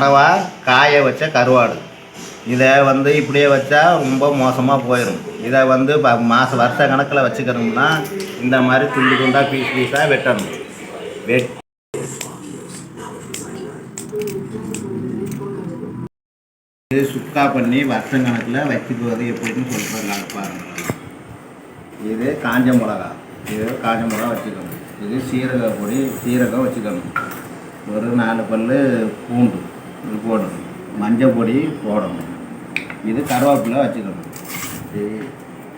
கனவா காய வச்ச கருவாடு. இதை வந்து இப்படியே வச்சா ரொம்ப மோசமாக போயிடும் இதை வந்து ப மாதம் வருஷ கணக்கில் வச்சுக்கணும்னா இந்த மாதிரி துண்டு துண்டாக பீஸ் பீஸாக வெட்டணும். வெட் இது சுக்கா பண்ணி வருஷம் கணக்கில் வச்சுக்குவது எப்படின்னு சொல்கிறாங்க பாருங்கள் இது காஞ்ச மிளகா. இது காஞ்ச மிளகா வச்சுக்கணும். இது சீரக பொடி சீரகம் வச்சுக்கணும். ஒரு நாலு பல் பூண்டு. இது போடணும். மஞ்சள் பொடி போடணும். இது கருவேப்பிலை வச்சுக்கணும். இது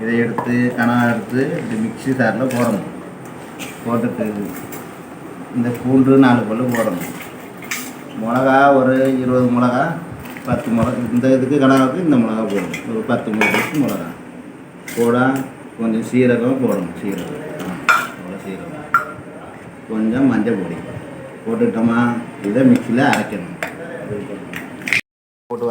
இதை எடுத்து கனா எடுத்து இது மிக்ஸி சாரில் போடணும். போட்டுட்டு இந்த பூண்டு நாலு பல் போடணும். மிளகா ஒரு இருபது மிளகா பத்து மிளகா இந்த இதுக்கு கணக்கு இந்த மிளகா போடணும். ஒரு பத்து மிளகாக்கு மிளகா. போட கொஞ்சம் சீரகம் போடணும் சீரகம். அவ்வளோ சீரகம். கொஞ்சம் மஞ்சள் பொடி. போட்டுட்டோமா இதை மிக்சியில் அரைக்கணும். போட்டு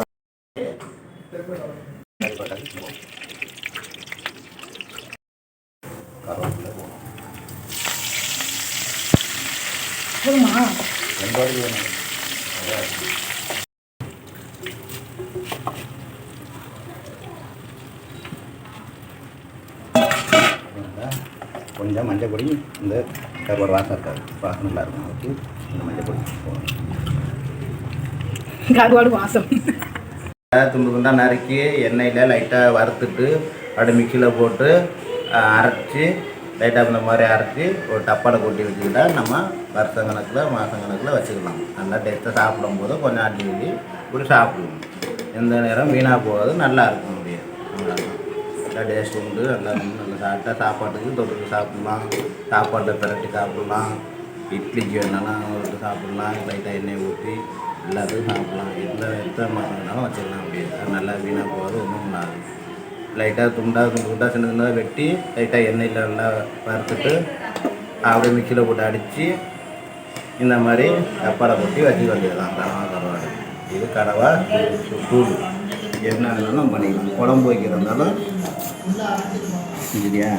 கொஞ்சம் மஞ்சள் பொடி இந்த கருவாடு வாசம் இருக்காது. வாசம் நல்லா இருக்கும். அதுக்கு இந்த மஞ்சள் பொடி போகணும் கருவாடு வாசம் துண்டு துண்டாக நறுக்கி எண்ணெயில் லைட்டாக வறுத்துட்டு அப்படியே மிக்சியில் போட்டு அரைச்சி லைட்டாக இந்த மாதிரி அரைச்சி ஒரு டப்பாவில் கொட்டி வச்சுக்கிட்டா நம்ம வருஷம் கணக்கில் மாதம் கணக்கில் வச்சுக்கலாம். நல்லா டேஸ்ட்டாக சாப்பிடும் போது கொஞ்சம் அடி அள்ளி இப்படி சாப்பிடுவோம். எந்த நேரம் வீணாக போகாது நல்லா இருக்கும் முடியாது நல்லா டேஸ்ட் உண்டு நல்லா நல்லா சாப்பிட்டா சாப்பாட்டுக்கு தொட்டுக்கு சாப்பிட்லாம். சாப்பாட்டை பிரட்டி சாப்பிட்லாம். இட்லிக்கு வேணாலும் விட்டு சாப்பிட்லாம் லைட்டாக எண்ணெய் ஊற்றி எல்லாத்துக்கும் சாப்பிட்லாம். எந்த எத்தனை மாதம் வேணாலும் அப்படியே. அது நல்லா வீணாக போகாது ஒன்றும் பண்ணாது. லைட்டாக துண்டா துண்டு துண்டா சின்ன சின்னதாக வெட்டி லைட்டாக எண்ணெயில் நல்லா வறுத்துட்டு அப்படியே மிக்சியில் போட்டு அடித்து இந்த மாதிரி டப்பாவில் கொட்டி வச்சுக்க வேண்டியதுதான் கடவா கருவாடு. இது கடவா தூள். என்ன வேணாலும் பண்ணிக்கலாம். குழம்பு வைக்கிறதாலும் இல்லையா